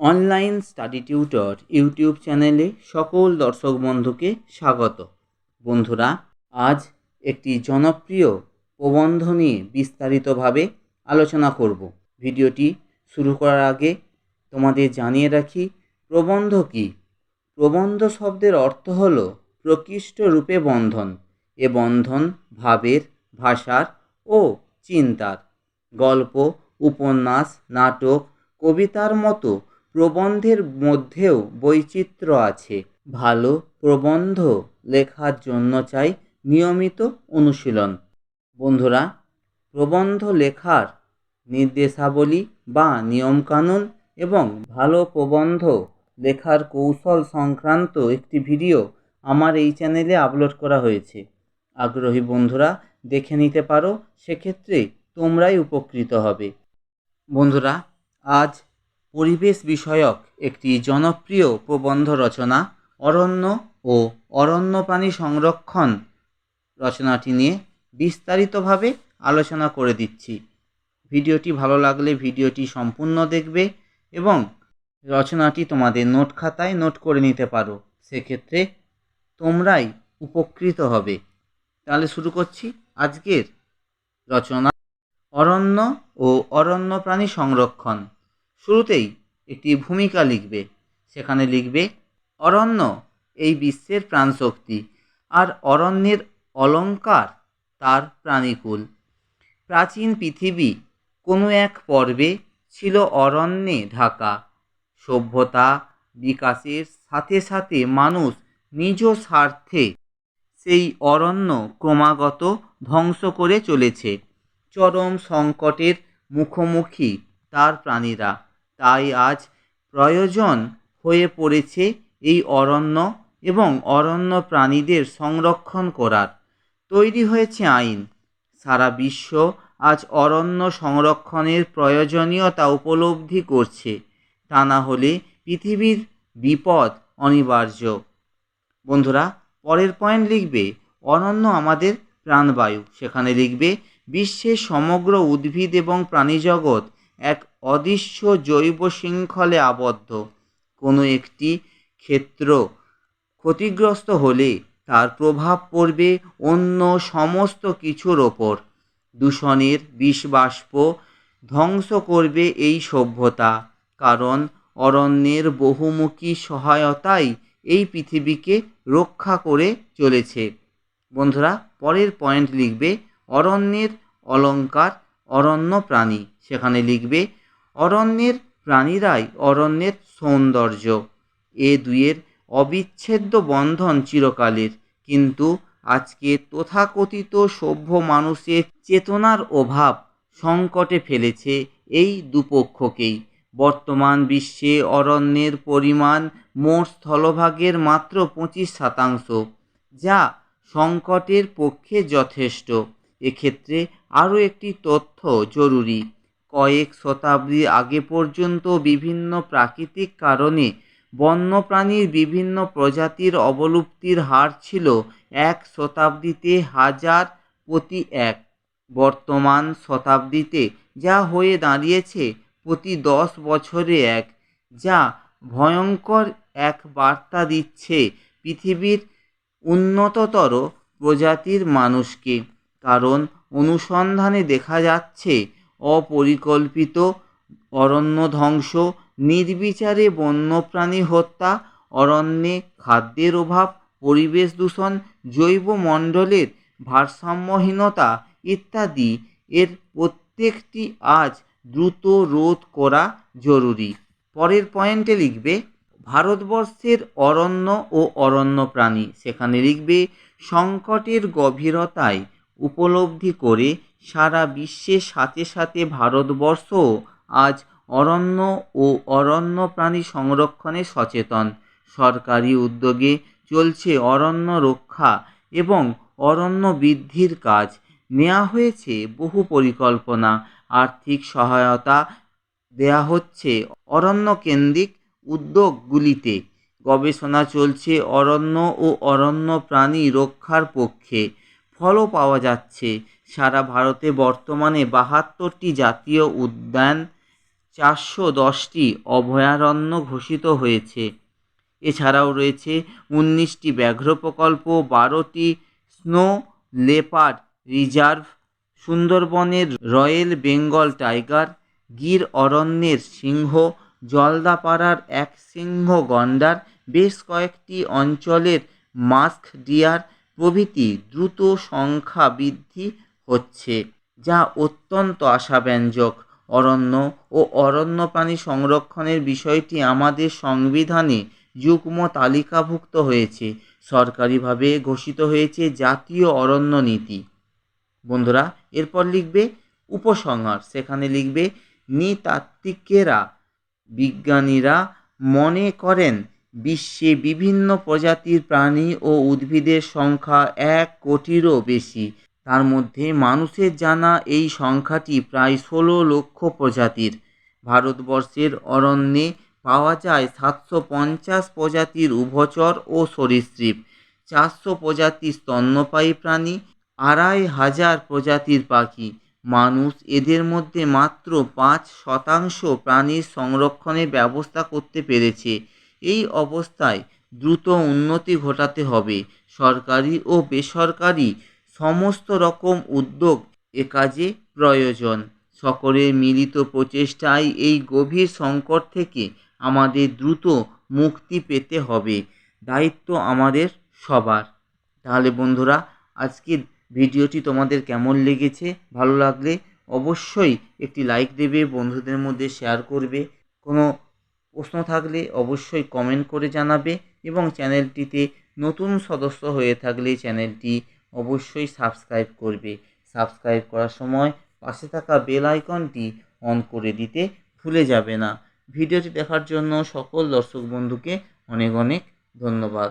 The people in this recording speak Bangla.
অনলাইন স্টাডি টিউটর ইউটিউব চ্যানেলে সকল দর্শক বন্ধুকে স্বাগত। বন্ধুরা, আজ একটি জনপ্রিয় প্রবন্ধ নিয়ে বিস্তারিতভাবে আলোচনা করব। ভিডিওটি শুরু করার আগে তোমাদের জানিয়ে রাখি, প্রবন্ধ কী? প্রবন্ধ শব্দের অর্থ হল প্রকৃষ্ট রূপে বন্ধন এ বন্ধন ভাবের, ভাষার ও চিন্তার। গল্প, উপন্যাস, নাটক, কবিতার মতো প্রবন্ধের মধ্যেও বৈচিত্র্য আছে। ভালো প্রবন্ধ লেখার জন্য চাই নিয়মিত অনুশীলন। বন্ধুরা, প্রবন্ধ লেখার নির্দেশাবলী বা নিয়মকানুন এবং ভালো প্রবন্ধ লেখার কৌশল সংক্রান্ত একটি ভিডিও আমার এই চ্যানেলে আপলোড করা হয়েছে। আগ্রহী বন্ধুরা, দেখে নিতে পারো, সেক্ষেত্রে তোমরাই উপকৃত হবে। বন্ধুরা, আজ পরিবেশ বিষয়ক একটি জনপ্রিয় প্রবন্ধ রচনা, অরণ্য ও অরণ্য প্রাণী সংরক্ষণ রচনাটি নিয়ে বিস্তারিতভাবে আলোচনা করে দিচ্ছি। ভিডিওটি ভালো লাগলে ভিডিওটি সম্পূর্ণ দেখবে এবং রচনাটি তোমাদের নোট খাতায় নোট করে নিতে পারো। সেক্ষেত্রে তোমরাই উপকৃত হবে। তাহলে শুরু করছি আজকের রচনা, অরণ্য ও অরণ্য প্রাণী সংরক্ষণ। শুরুতেই একটি ভূমিকা লিখবে। সেখানে লিখবে, অরণ্য, এই বিশ্বের প্রাণশক্তি, আর অরণ্যের অলঙ্কার তার প্রাণীকুল। প্রাচীন পৃথিবী কোনো এক পর্বে ছিল অরণ্যে ঢাকা। সভ্যতা বিকাশের সাথে সাথে মানুষ নিজ স্বার্থে সেই অরণ্য ক্রমাগত ধ্বংস করে চলেছে। চরম সংকটের মুখোমুখি তার প্রাণীরা। তাই আজ প্রয়োজন হয়ে পড়েছে এই অরণ্য এবং অরণ্য প্রাণীদের সংরক্ষণ করার। তৈরি হয়েছে আইন। সারা বিশ্ব আজ অরণ্য সংরক্ষণের প্রয়োজনীয়তা উপলব্ধি করছে। তা না হলে পৃথিবীর বিপদ অনিবার্য। বন্ধুরা, পরের পয়েন্ট লিখবে, অরণ্য আমাদের প্রাণবায়ু। সেখানে লিখবে, বিশ্বের সমগ্র উদ্ভিদ এবং প্রাণীজগৎ এক অদৃশ্য জৈব শৃঙ্খলে আবদ্ধ। কোনো একটি ক্ষেত্র ক্ষতিগ্রস্ত হলে তার প্রভাব পড়বে অন্য সমস্ত কিছুর ওপর। দূষণের বিষবাষ্প ধ্বংস করবে এই সভ্যতা, কারণ অরণ্যের বহুমুখী সহায়তাই এই পৃথিবীকে রক্ষা করে চলেছে। বন্ধুরা, পরের পয়েন্ট লিখবে অরণ্যের অলঙ্কার অরণ্য প্রাণী। সেখানে লিখবে অরণ্যের প্রাণীরাই অরণ্যের সৌন্দর্য। এ দুয়ের অবিচ্ছেদ্য বন্ধন চিরকালের। কিন্তু আজকে তথাকথিত সভ্য মানুষের চেতনার অভাব সংকটে ফেলেছে এই দুপক্ষকেই। বর্তমান বিশ্বে অরণ্যের পরিমাণ মোট স্থলভাগের মাত্র পঁচিশ শতাংশ, যা সংকটের পক্ষে যথেষ্ট। এক্ষেত্রে আরও একটি তথ্য জরুরি। কয়েক শতাব্দী আগে পর্যন্ত বিভিন্ন প্রাকৃতিক কারণে বন্যপ্রাণীর বিভিন্ন প্রজাতির অবলুপ্তির হার ছিল এক শতাব্দীতে হাজার প্রতি এক। বর্তমান শতাব্দীতে যা হয়ে দাঁড়িয়েছে প্রতি দশ বছরে এক, যা ভয়ঙ্কর এক বার্তা দিচ্ছে পৃথিবীর উন্নততর প্রজাতির মানুষকে। কারণ অনুসন্ধানে দেখা যাচ্ছে অপরিকল্পিত অরণ্য ধ্বংস নির্বিচারে বন্যপ্রাণী হত্যা, অরণ্যে খাদ্যের অভাব, পরিবেশ দূষণ জৈব মণ্ডলের ভারসাম্যহীনতা ইত্যাদি। এর প্রত্যেকটি আজ দ্রুত রোধ করা জরুরি। পরের পয়েন্টে লিখবে, ভারতবর্ষের অরণ্য ও অরণ্য প্রাণী সেখানে লিখবে, সংকটের গভীরতায় উপলব্ধি করে সারা বিশ্বের সাথে সাথে ভারতবর্ষ আজ অরণ্য ও অরণ্য প্রাণী সংরক্ষণে সচেতন। সরকারি উদ্যোগে চলছে অরণ্য রক্ষা এবং অরণ্য বৃদ্ধির কাজ। নেওয়া হয়েছে বহু পরিকল্পনা। আর্থিক সহায়তা দেয়া হচ্ছে অরণ্য কেন্দ্রিক উদ্যোগগুলিতে। গবেষণা চলছে অরণ্য ও অরণ্য প্রাণী রক্ষার পক্ষে। ফলও পাওয়া যাচ্ছে। সারা ভারতে বর্তমানে বাহাত্তরটি জাতীয় উদ্যান, চারশো দশটি অভয়ারণ্য ঘোষিত হয়েছে। এছাড়াও রয়েছে উনিশটি ব্যাঘ্র প্রকল্প, বারোটি স্নো লেপার্ড রিজার্ভ, সুন্দরবনের রয়্যাল বেঙ্গল টাইগার, গির অরণ্যের সিংহ, জলদাপাড়ার এক সিংহ গন্ডার, বেশ কয়েকটি অঞ্চলের মাস্ক ডিয়ার প্রভৃতি দ্রুত সংখ্যা বৃদ্ধি হচ্ছে যা অত্যন্ত আশাব্যঞ্জক। অরণ্য ও অরণ্য প্রাণী সংরক্ষণের বিষয়টি আমাদের সংবিধানে যুগ্ম তালিকাভুক্ত হয়েছে, সরকারিভাবে ঘোষিত হয়েছে জাতীয় অরণ্য নীতি। বন্ধুরা, এরপর লিখবে উপসংহার, সেখানে লিখবে, নৃতাত্ত্বিকেরা, বিজ্ঞানীরা মনে করেন বিশ্বে বিভিন্ন প্রজাতির প্রাণী ও উদ্ভিদের সংখ্যা এক কোটিরও বেশি। তার মধ্যে মানুষের জানা এই সংখ্যাটি প্রায় ষোলো লক্ষ প্রজাতির। ভারতবর্ষের অরণ্যে পাওয়া যায় সাতশো পঞ্চাশ প্রজাতির উভচর ও সরীসৃপ, চারশো প্রজাতির স্তন্যপায়ী প্রাণী, আড়াই হাজার প্রজাতির পাখি। মানুষ এদের মধ্যে মাত্র পাঁচ শতাংশ প্রাণীর সংরক্ষণের ব্যবস্থা করতে পেরেছে। এই অবস্থায় দ্রুত উন্নতি ঘটাতে হবে। সরকারি ও বেসরকারি সমস্ত রকম উদ্যোগ এ কাজে প্রয়োজন। সকলের মিলিত প্রচেষ্টায় এই গভীর সংকট থেকে আমাদের দ্রুত মুক্তি পেতে হবে। দায়িত্ব আমাদের সবার। তাহলে বন্ধুরা, আজকের ভিডিওটি তোমাদের কেমন লেগেছে, ভালো লাগলে অবশ্যই একটি লাইক দেবে, বন্ধুদের মধ্যে শেয়ার করবে। কোনো প্রশ্ন থাকলে অবশ্যই কমেন্ট করে জানাবে এবং চ্যানেলটিতে নতুন সদস্য হয়ে থাকলে চ্যানেলটি অবশ্যই সাবস্ক্রাইব করবে। সাবস্ক্রাইব করার সময় পাশে থাকা বেল আইকনটি অন করে দিতে ভুলে যাবে না। ভিডিওটি দেখার জন্য সকল দর্শক বন্ধুকে অনেক অনেক ধন্যবাদ।